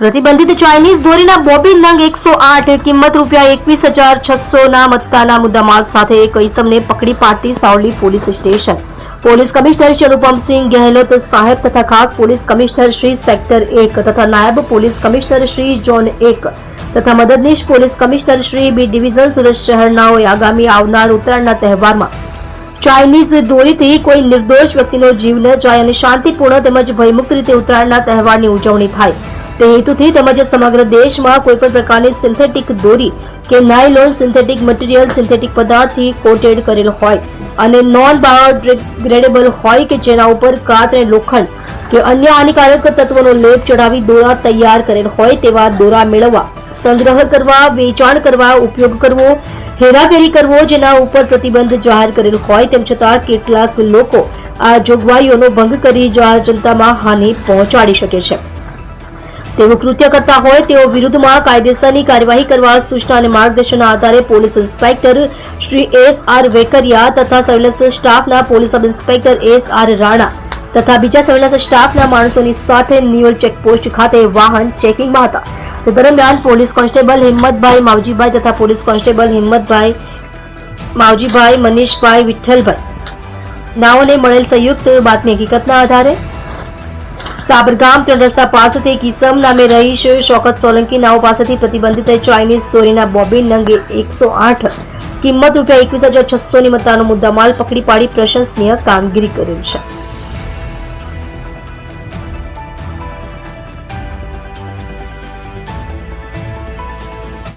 પ્રતિબંધિત ચાઇનીઝ દોરીના બોબી નંગ એકસો આઠ, કિંમત રૂપિયા એકવીસ હજાર છસો ના મત્તાના મુદ્દામાલ સાથે એક ઇસમને પકડી પાડતી Savli police station. Police commissioner Shri Anupamsinh Gehlot સાહેબ તથા ખાસ પોલીસ કમિશનર શ્રી સેક્ટર એક તથા નાયબ પોલીસ કમિશનર શ્રી જોન એક તથા મદદનીશ police commissioner Shri B division Surat શહેરનાઓએ આગામી આવનાર ઉત્તરાયણના તહેવારમાં ચાઇનીઝ દોરીથી કોઈ નિર્દોષ વ્યક્તિનો જીવ ન જાય અને શાંતિપૂર્ણ તેમજ ભયમુક્ત રીતે ઉત્તરાયણના તહેવારની ઉજવણી થાય. તે હેતુથી તેમજ સમગ્ર દેશમાં કોઈ પણ પ્રકારની સિન્થેટિક દોરી કે નાયલોન સિન્થેટિક મટીરિયલ સિન્થેટિક પદાર્થથી કોટેડ કરેલ હોય અને નોન બાયોડિગ્રેડેબલ હોય કે જેના ઉપર કાચ અને લોખંડ કે અન્ય હાનિકારક તત્વોનો લેપ ચડાવી દોરા તૈયાર કરેલ હોય તેવા દોરા મેળવવા, સંગ્રહ કરવા, વેચાણ કરવા, ઉપયોગ કરવો, હેરાફેરી કરવો જેના ઉપર પ્રતિબંધ જાહેર કરેલ હોય તેમ છતાં કેટલાક લોકો આ જોગવાઈઓનો ભંગ કરી જનતામાં હાનિ પહોંચાડી શકે છે. તેવું કૃત્ય કરતા હોય તેઓ વિરુદ્ધમાં કાયદેસરની કાર્યવાહી કરવા સૂચના અને માર્ગદર્શનના આધારે police inspector Shri S R Vekariya તથા સર્વેલન્સ સ્ટાફના police sub inspector S R Rana તથા બીજા સર્વેલન્સ સ્ટાફના માણસોની સાથે નિયોલ ચેકપોસ્ટ ખાતે વાહન ચેકિંગમાં હતા. દરમિયાન પોલીસ કોન્સ્ટેબલ હિંમતભાઈ માવજીભાઈ તથા પોલીસ કોન્સ્ટેબલ હિંમતભાઈ માવજીભાઈ મનીષભાઈ વિઠ્ઠલભાઈ. નાઓને મળેલ સંયુક્ત બાતમી હકીકતના આધારે સાબરગામ ત્રણ રસ્તા પાસેથી કિસમ નામે રહીશ શોકત સોલંકી નાઓ પાસેથી પ્રતિબંધિત ચાઇનીઝ દોરીના બોબિન નંગે એકસો આઠ કિંમત રૂપિયા એકવીસ હજાર છસો ની મત્તાનો મુદ્દામાલ પકડી પાડી પ્રશંસનીય કામગીરી કર્યું છે.